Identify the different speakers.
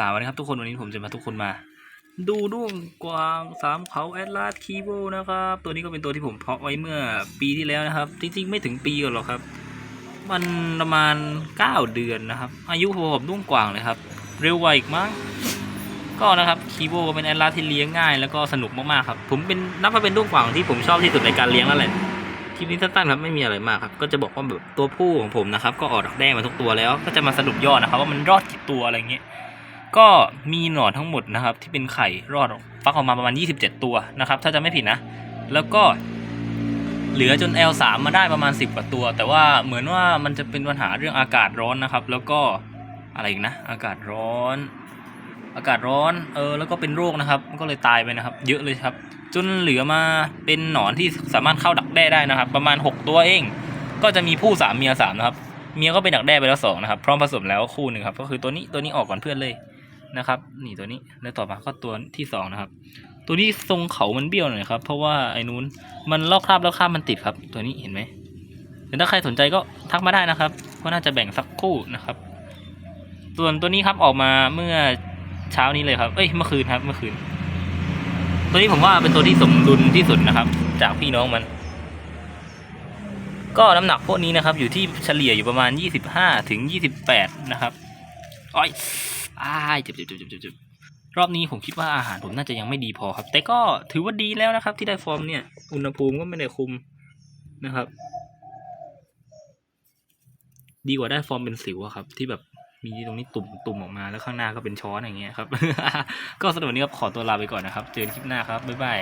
Speaker 1: สวัสดีครับทุกคนวันนี้ผมจะมาทุกคนมา ดูด้วงกวางสามเขาแอตลาสคีโบนะครับตัวนี้ก็เป็นตัวที่ผมเพาะไว้เมื่อปีที่แล้วนะครับ จริงๆ ไม่ถึงปีก่อนหรอกครับ มันประมาณ 9 เดือนนะครับ อายุพอกับด้วงกวางเลยครับ เร็วกว่าอีกมั้งก็นะครับคีโบเป็นแอตลาสที่เลี้ยงง่ายแล้วก็สนุกมากๆครับผมเป็นนับว่าเป็นด้วงกวางที่ผมชอบที่สุดในการเลี้ยงแล้วแหละคลิปนี้สั้นๆครับไม่มีอะไรมากครับก็จะบอกว่าแบบตัวผู้ของผมนะครับก็ออกดอกแด้มาทุกตัวแล้ว ก็จะมาสรุปยอดนะครับว่ามันรอดกี่ตัวอะไรเงี้ย ก็มีหนอนทั้งหมดนะครับ ที่เป็นไข่รอดฟักออกมาประมาณ 27 ตัวนะครับ ถ้าจะไม่ผิดนะ แล้วก็เหลือจน L3 มาได้ประมาณ 10 กว่าตัว แต่ว่าเหมือนว่ามันจะเป็นปัญหาเรื่องอากาศร้อนนะครับ แล้วก็อะไรอีกนะ อากาศร้อน อากาศร้อนเออแล้วก็เป็นโรคนะครับก็เลยตายไปนะครับ เยอะเลยครับ จนเหลือมาเป็นหนอนที่สามารถเข้าดักแด้ได้นะครับ ประมาณ 6 ตัวเอง ก็จะมีผู้สามเมียสามนะครับเมียก็ไปดักแด้ไปแล้วสองนะครับพร้อมผสมแล้วคู่หนึ่งครับก็คือตัวนี้ตัวนี้ออกก่อนเพื่อนเลย นะครับนี่ตัวนี้แล้วต่อมาก็ตัวที่สองนะครับ ตัวนี้ทรงเขามันเบี้ยวหน่อยครับ เพราะว่าไอ้นู้นมันลอกคราบแล้วคราบมันติดครับ ตัวนี้เห็นไหมถ้าใครสนใจก็ทักมาได้นะครับก็น่าจะแบ่งสักคู่นะครับ ส่วนตัวนี้ครับออกมาเมื่อเช้านี้เลยครับ เอ้ยเมื่อคืนครับ เมื่อคืน ตัวนี้ผมว่าเป็นตัวที่สมดุลที่สุดนะครับ จากพี่น้องมัน ก็น้ำหนักพวกนี้นะครับ อยู่ที่เฉลี่ยอยู่ประมาณ 25ถึง28 นะครับอ้อย อ้ายเจ็บเจ็บเจ็บเจ็บจบรอบนี้ผมคิดว่าอาหารผมน่าจะยังไม่ดีพอครับ แต่ก็ถือว่าดีแล้วนะครับ ที่ได้ฟอร์มเนี่ย อุณหภูมิก็ไม่ได้คุมนะครับ ดีกว่าได้ฟอร์มเป็นสิวอะครับ ที่แบบมีตรงนี้ตุ่มตุ่มออกมาแล้วข้างหน้าก็เป็นช้อนอย่างเงี้ยครับ ก็สำหรับวันนี้ครับขอตัวลาไปก่อนนะครับ เจอกันคลิปหน้าครับบ๊ายบาย